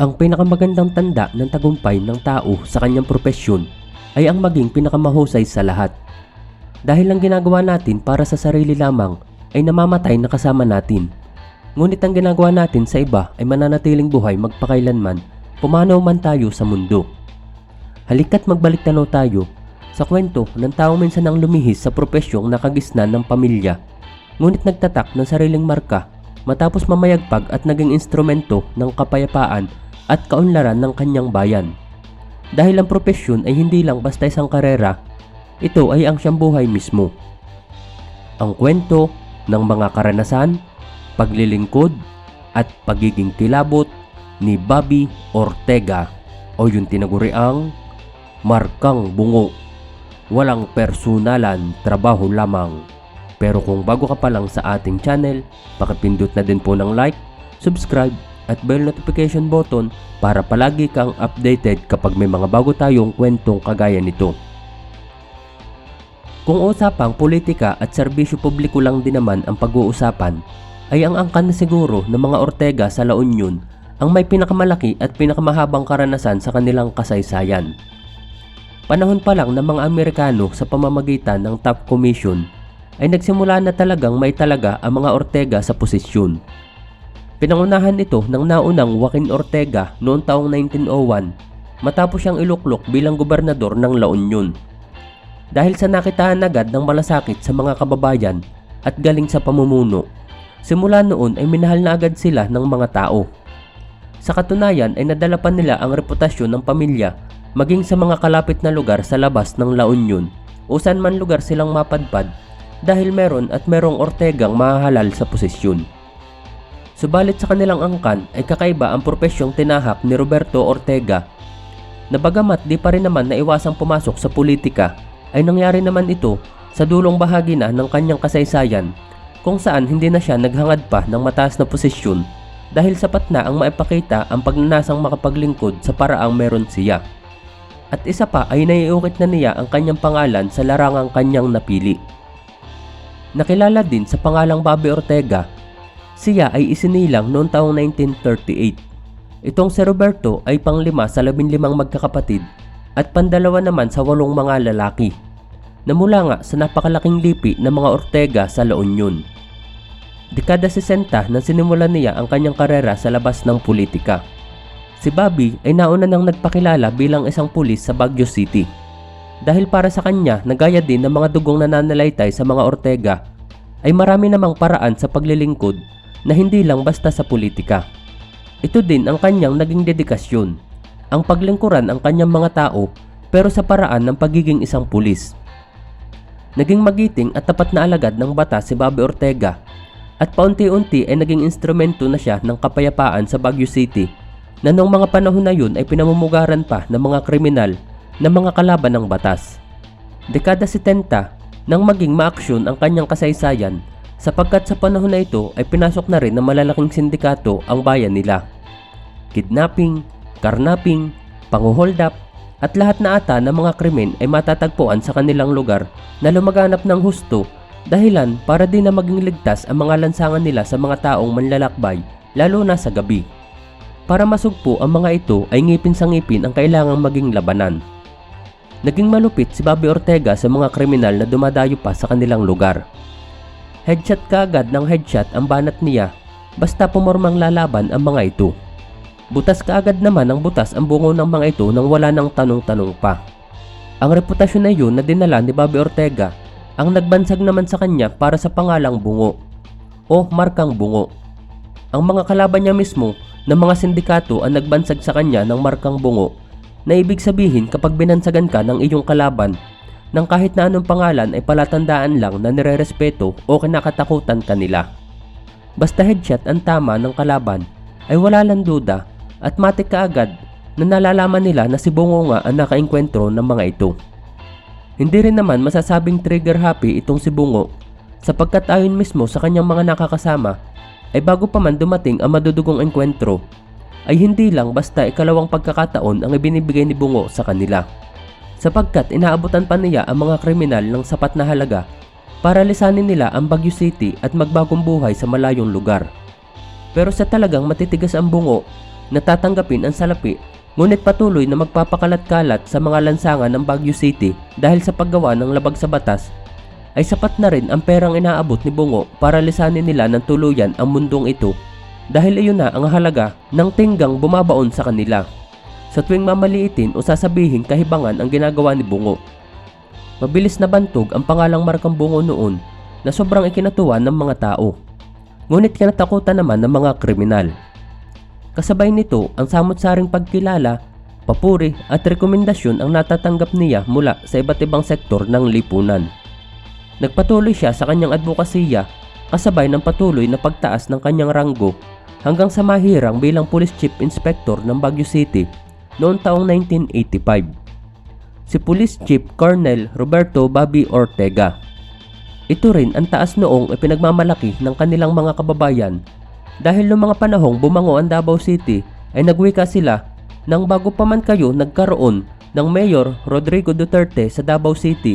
Ang pinakamagandang tanda ng tagumpay ng tao sa kanyang propesyon ay ang maging pinakamahusay sa lahat. Dahil ang ginagawa natin para sa sarili lamang ay namamatay na kasama natin. Ngunit ang ginagawa natin sa iba ay mananatiling buhay magpakailanman, pumanaw man tayo sa mundo. Halika't magbalik tanaw tayo sa kwento ng taong minsan ang lumihis sa propesyong nakagisnan ng pamilya, ngunit nagtatak ng sariling marka matapos mamayagpag at naging instrumento ng kapayapaan at kaunlaran ng kanyang bayan. Dahil ang propesyon ay hindi lang basta isang karera, ito ay ang siyang buhay mismo. Ang kwento ng mga karanasan, paglilingkod, at pagiging kilabot ni Bobby Ortega o yung tinaguriang Markang Bungo. Walang personalan, trabaho lamang. Pero kung bago ka pa lang sa ating channel, pakipindot na din po ng like, subscribe, at bell notification button para palagi kang updated kapag may mga bago tayong kwentong kagaya nito. Kung usapang politika at serbisyo publiko lang din naman ang pag-uusapan, ay ang angkan na siguro ng mga Ortega sa La Union ang may pinakamalaki at pinakamahabang karanasan sa kanilang kasaysayan. Panahon pa lang ng mga Amerikano sa pamamagitan ng Top Commission ay nagsimula na talagang may talaga ang mga Ortega sa posisyon. Pinangunahan ito ng naunang Joaquin Ortega noong taong 1901 matapos siyang iluklok bilang gobernador ng La Union. Dahil sa nakitaan agad ng malasakit sa mga kababayan at galing sa pamumuno, simula noon ay minahal na agad sila ng mga tao. Sa katunayan ay nadala pa nila ang reputasyon ng pamilya maging sa mga kalapit na lugar sa labas ng La Union o saan man lugar silang mapadpad dahil meron at merong Ortegang mahahalal sa posisyon. Subalit sa kanilang angkan ay kakaiba ang profesyong tinahak ni Roberto Ortega na bagamat di pa rin naman naiwasang pumasok sa politika ay nangyari naman ito sa dulong bahagi na ng kanyang kasaysayan kung saan hindi na siya naghangad pa ng mataas na posisyon dahil sapat na ang maipakita ang pagnanasang makapaglingkod sa paraang meron siya. At isa pa ay naiukit na niya ang kanyang pangalan sa larangang kanyang napili. Nakilala din sa pangalang Bobby Ortega, siya ay isinilang noong taong 1938. Itong si Roberto ay panglima sa labinlimang magkakapatid at pandalawa naman sa walong mga lalaki na mula nga sa napakalaking lipi ng mga Ortega sa La Union. Dekada 60 nang sinimulan niya ang kanyang karera sa labas ng politika. Si Bobby ay nauna nang nagpakilala bilang isang pulis sa Baguio City. Dahil para sa kanya, nagaya din ng mga dugong nananalaytay sa mga Ortega, ay marami namang paraan sa paglilingkod na hindi lang basta sa politika. Ito din ang kanyang naging dedikasyon, ang paglingkuran ang kanyang mga tao pero sa paraan ng pagiging isang pulis. Naging magiting at tapat na alagad ng bata si Bobby Ortega at paunti-unti ay naging instrumento na siya ng kapayapaan sa Baguio City na noong mga panahon na yun ay pinamumugaran pa ng mga kriminal na mga kalaban ng batas. Dekada 70 nang maging maaksyon ang kanyang kasaysayan sapagkat sa panahon na ito ay pinasok na rin ng malalaking sindikato ang bayan nila. Kidnapping, karnaping, panguholdap, at lahat na ata ng mga krimen ay matatagpuan sa kanilang lugar na lumaganap ng husto dahilan para din na maging ligtas ang mga lansangan nila sa mga taong manlalakbay lalo na sa gabi. Para masugpo ang mga ito ay ngipin sa ngipin ang kailangang maging labanan. Naging malupit si Bobby Ortega sa mga kriminal na dumadayo pa sa kanilang lugar. Headshot kaagad ng headshot ang banat niya basta pumormang lalaban ang mga ito. Butas kaagad naman ang butas ang bungo ng mga ito nang wala ng tanong-tanong pa. Ang reputasyon na yun na dinala ni Bobby Ortega ang nagbansag naman sa kanya para sa pangalang bungo o markang bungo. Ang mga kalaban niya mismo ng mga sindikato ang nagbansag sa kanya ng markang bungo na ibig sabihin kapag binansagan ka ng iyong kalaban ng kahit na anong pangalan ay palatandaan lang na nirerespeto o kinakatakutan kanila. Basta headshot ang tama ng kalaban ay wala lang duda at matik kaagad na nalalaman nila na si Bungo nga ang nakainkwentro ng mga ito. Hindi rin naman masasabing trigger happy itong si Bungo sapagkat ayon mismo sa kanyang mga nakakasama ay bago pa man dumating ang madudugong enkwentro ay hindi lang basta ikalawang pagkakataon ang ibinibigay ni Bungo sa kanila sapagkat inaabutan pa niya ang mga kriminal ng sapat na halaga para lisanin nila ang Baguio City at magbagong buhay sa malayong lugar. Pero sa talagang matitigas ang bungo natatanggapin ang salapi ngunit patuloy na magpapakalat-kalat sa mga lansangan ng Baguio City dahil sa paggawa ng labag sa batas ay sapat na rin ang perang inaabot ni Bungo para lisanin nila ng tuluyan ang mundong ito dahil iyon na ang halaga ng tinggang bumabaon sa kanila. Sa tuwing mamaliitin o sasabihin kahibangan ang ginagawa ni Bungo. Mabilis na bantog ang pangalang Markang Bungo noon na sobrang ikinatuwa ng mga tao. Ngunit kinatakutan naman ng mga kriminal. Kasabay nito ang samot-saring pagkilala, papuri at rekomendasyon ang natatanggap niya mula sa iba't ibang sektor ng lipunan. Nagpatuloy siya sa kanyang advokasya kasabay ng patuloy na pagtaas ng kanyang ranggo hanggang sa mahirang bilang Police Chief Inspector ng Baguio City noong taong 1985. Si Police Chief Colonel Roberto Bobby Ortega. Ito rin ang taas noong ipinagmamalaki ng kanilang mga kababayan dahil noong mga panahong bumango ang Davao City ay nagwika sila nang bago pa man kayo nagkaroon ng Mayor Rodrigo Duterte sa Davao City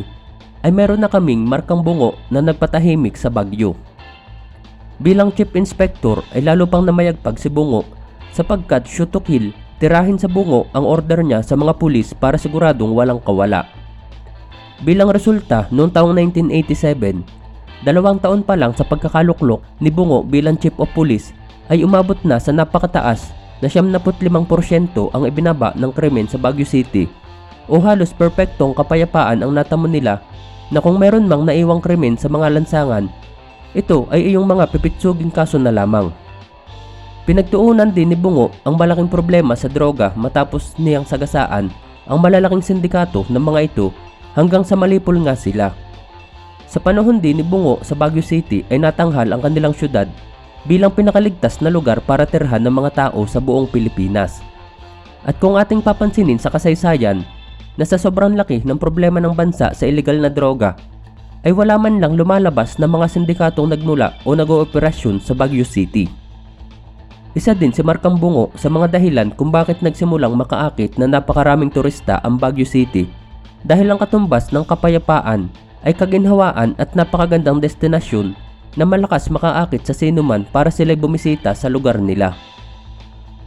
ay meron na kaming markang bungo na nagpatahimik sa Bagyo. Bilang Chief Inspector ay lalo pang namayagpag si Bungo sapagkat kill, tirahin sa Bungo ang order niya sa mga pulis para siguradong walang kawala. Bilang resulta, noong taong 1987, dalawang taon pa lang sa pagkakaluklok ni Bungo bilang Chief of Police ay umabot na sa napakataas na 75% ang ibinaba ng krimen sa Baguio City o halos perpektong kapayapaan ang natamo nila na kung meron mang naiwang krimen sa mga lansangan, ito ay iyong mga pipitsuging kaso na lamang. Pinagtuunan din ni Bungo ang malaking problema sa droga matapos niyang sagasaan ang malalaking sindikato ng mga ito hanggang sa malipol nga sila. Sa panahon din ni Bungo sa Baguio City ay natanghal ang kanilang syudad bilang pinakaligtas na lugar para tirhan ng mga tao sa buong Pilipinas. At kung ating papansinin sa kasaysayan na sa sobrang laki ng problema ng bansa sa illegal na droga ay wala man lang lumalabas na mga sindikatong nagmula o nag-ooperasyon sa Baguio City. Isa din si Markang Bungo sa mga dahilan kung bakit nagsimulang makaakit na napakaraming turista ang Baguio City dahil ang katumbas ng kapayapaan ay kaginhawaan at napakagandang destinasyon na malakas makaakit sa sinuman para sila'y bumisita sa lugar nila.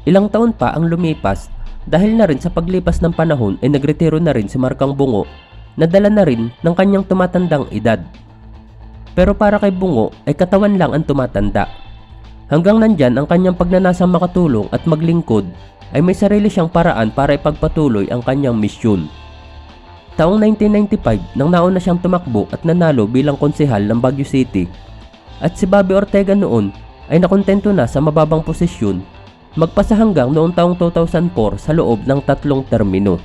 Ilang taon pa ang lumipas dahil na rin sa paglipas ng panahon ay nagretiro na rin si Markang Bungo na dala na rin ng kanyang tumatandang edad. Pero para kay Bungo ay katawan lang ang tumatanda. Hanggang nandyan ang kanyang pagnanasang makatulong at maglingkod ay may sarili siyang paraan para ipagpatuloy ang kanyang misyon. Taong 1995 nang nauna siyang tumakbo at nanalo bilang konsehal ng Baguio City at si Bobby Ortega noon ay nakontento na sa mababang posisyon magpasa hanggang noong taong 2004 sa loob ng tatlong termino.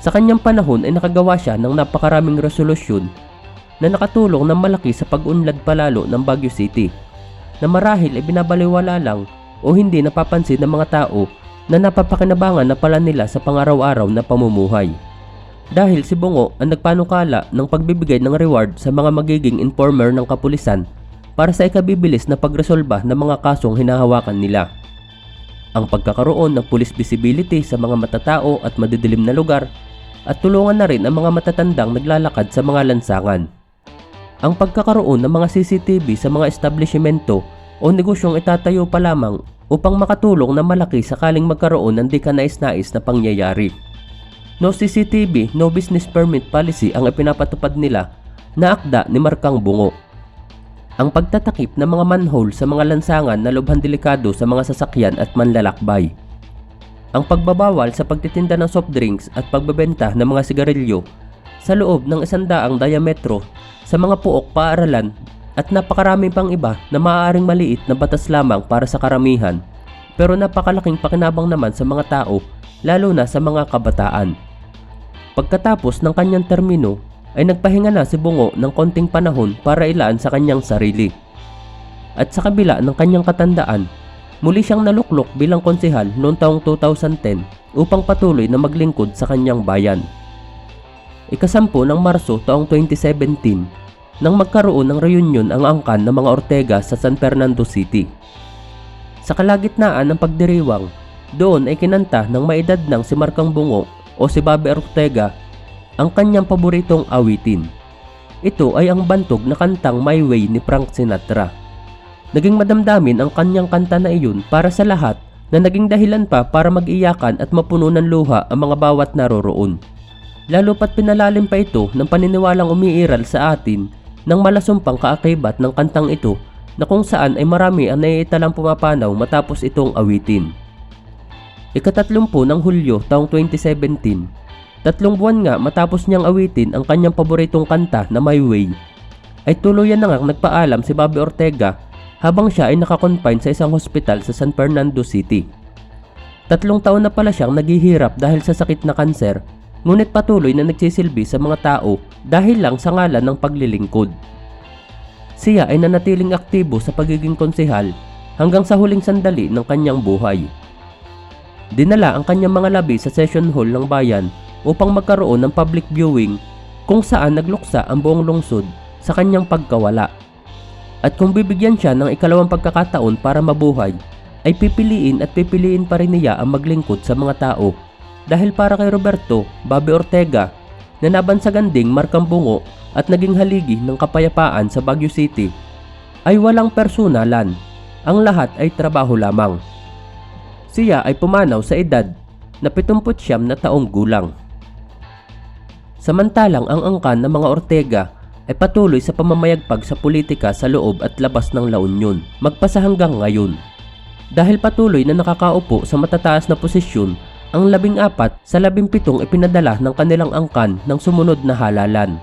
Sa kanyang panahon ay nakagawa siya ng napakaraming resolusyon na nakatulong ng malaki sa pag-unlad palalo ng Baguio City na marahil ay binabaliwala lang o hindi napapansin ng mga tao na napapakinabangan na pala nila sa pangaraw-araw na pamumuhay. Dahil si Bungo ang nagpanukala ng pagbibigay ng reward sa mga magiging informer ng kapulisan para sa ikabibilis na pagresolba ng mga kasong hinahawakan nila. Ang pagkakaroon ng police visibility sa mga matatao at madidilim na lugar at tulungan na rin ang mga matatandang naglalakad sa mga lansangan. Ang pagkakaroon ng mga CCTV sa mga establishmento o negosyong itatayo pa lamang upang makatulong na malaki sakaling magkaroon ng di kanais-nais na pangyayari. No CCTV, no business permit policy ang ipinapatupad nila na akda ni Markang Bungo. Ang pagtatakip ng mga manhole sa mga lansangan na lubhan delikado sa mga sasakyan at manlalakbay. Ang pagbabawal sa pagtitinda ng soft drinks at pagbebenta ng mga sigarilyo sa loob ng isandaang diametro sa mga puok paaralan at napakarami pang iba na maaaring maliit na batas lamang para sa karamihan pero napakalaking pakinabang naman sa mga tao lalo na sa mga kabataan. Pagkatapos ng kanyang termino ay nagpahinga na si Bungo ng konting panahon para ilaan sa kanyang sarili. At sa kabila ng kanyang katandaan, muli siyang naluklok bilang konsehal noong taong 2010 upang patuloy na maglingkod sa kanyang bayan. Ikasampu ng Marso taong 2017 nang magkaroon ng reunion ang angkan ng mga Ortega sa San Fernando City. Sa kalagitnaan ng pagdiriwang, doon ay kinanta ng maedad ng si Markang Bungo o si Bobby Ortega ang kanyang paboritong awitin. Ito ay ang bantog na kantang My Way ni Frank Sinatra. Naging madamdamin ang kanyang kanta na iyon para sa lahat na naging dahilan pa para mag-iyakan at mapuno ng luha ang mga bawat naroroon. Lalo pat pinalalim pa ito ng paniniwalang umiiral sa atin ng malasumpang kaakibat ng kantang ito na kung saan ay marami ang naiitalang pumapanaw matapos itong awitin. Ikatatlumpu ng Hulyo taong 2017, tatlong buwan nga matapos niyang awitin ang kanyang paboritong kanta na My Way, ay tuluyan na nga nagpaalam si Bobby Ortega habang siya ay nakakonfine sa isang hospital sa San Fernando City. Tatlong taon na pala siyang naghihirap dahil sa sakit na kanser, ngunit patuloy na nagsisilbi sa mga tao dahil lang sa ngalan ng paglilingkod. Siya ay nanatiling aktibo sa pagiging konsehal hanggang sa huling sandali ng kanyang buhay. Dinala ang kanyang mga labi sa session hall ng bayan upang magkaroon ng public viewing kung saan nagluksa ang buong lungsod sa kanyang pagkawala. At kung bibigyan siya ng ikalawang pagkakataon para mabuhay, ay pipiliin at pipiliin pa rin niya ang maglingkod sa mga tao. Dahil para kay Roberto, Bobby Ortega, na nabansagan ding markang bungo at naging haligi ng kapayapaan sa Baguio City, ay walang personalan. Ang lahat ay trabaho lamang. Siya ay pumanaw sa edad na 79 na taong gulang. Samantalang ang angkan ng mga Ortega ay patuloy sa pamamayagpag sa politika sa loob at labas ng La Union, magpasa hanggang ngayon. Dahil patuloy na nakakaupo sa matataas na posisyon, ang labing apat sa labing pitong ipinadala ng kanilang angkan ng sumunod na halalan.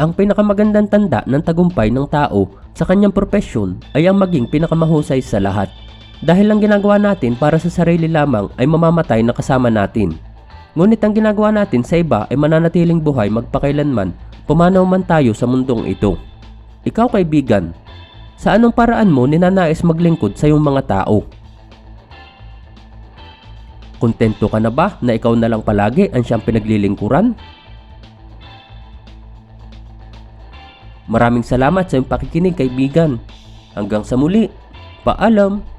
Ang pinakamagandang tanda ng tagumpay ng tao sa kanyang propesyon ay ang maging pinakamahusay sa lahat. Dahil ang ginagawa natin para sa sarili lamang ay mamamatay na kasama natin. Ngunit ang ginagawa natin sa iba ay mananatiling buhay magpakailanman, pumanaw man tayo sa mundong ito. Ikaw kaibigan, sa anong paraan mo ninanais maglingkod sa iyong mga tao? Kontento ka na ba na ikaw na lang palagi ang siyang pinaglilingkuran? Maraming salamat sa iyong pakikinig kaibigan. Hanggang sa muli, paalam!